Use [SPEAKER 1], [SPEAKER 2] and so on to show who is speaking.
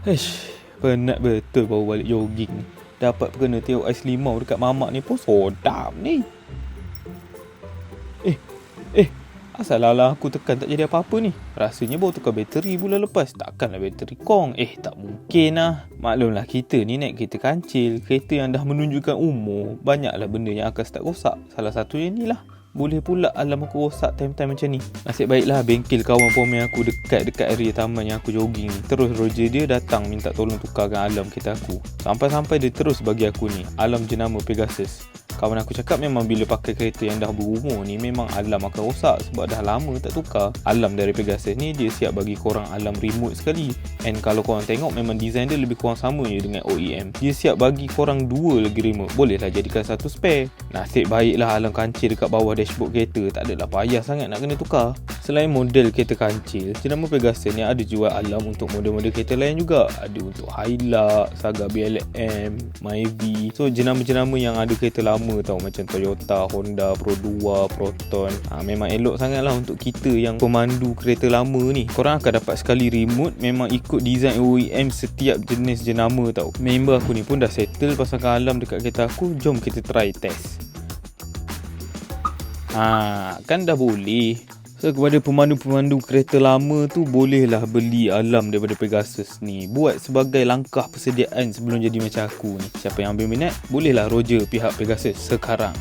[SPEAKER 1] Ish, penat betul baru balik jogging. Dapat kena tengok ais limau dekat mamak ni pun sodap ni. Eh, eh, asal lah aku tekan tak jadi apa-apa ni? Rasanya baru tukar bateri bulan lepas. Takkanlah bateri kong. Eh, tak mungkin lah. Maklumlah kita ni naik kereta kancil. Kereta yang dah menunjukkan umur. Banyaklah benda yang akan start rosak. Salah satunya ni lah. Boleh pula alam aku rosak time-time macam ni. Nasib baiklah bengkel kawan pomen aku dekat-dekat area taman yang aku jogging ni. Terus Roger dia datang minta tolong tukarkan alam kereta aku. Sampai-sampai dia terus bagi aku ni Alam jenama Pegasus. Kawan aku cakap memang bila pakai kereta yang dah berumur ni Memang alam akan rosak sebab dah lama tak tukar. Alam dari Pegasus ni dia siap bagi korang alam remote sekali. And kalau korang tengok memang design dia lebih kurang sama je dengan OEM Dia siap bagi korang dua lagi remote. Bolehlah jadikan satu spare Nasib baiklah alam kancil dekat bawah dashboard kereta. Tak adalah payah sangat nak kena tukar. Selain model kereta kancil Jenama Pegasus ni ada jual alam untuk model-model kereta lain juga. Ada untuk Hilux, Saga BLM, Myvi. So jenama-jenama yang ada kereta lama tau. Macam Toyota, Honda, Pro 2, Proton. Ha, Memang elok sangat lah untuk kita yang pemandu kereta lama ni. Korang akan dapat sekali remote. Memang ikut design OEM setiap jenis jenama tau. Member aku ni pun dah settle pasangkan alam dekat kereta aku. Jom kita try test Ha, kan dah boleh. So kepada pemandu-pemandu kereta lama tu bolehlah beli alam daripada Pegasus ni. Buat sebagai langkah persediaan sebelum jadi macam aku ni. Siapa yang ambil minat, bolehlah roger pihak Pegasus sekarang.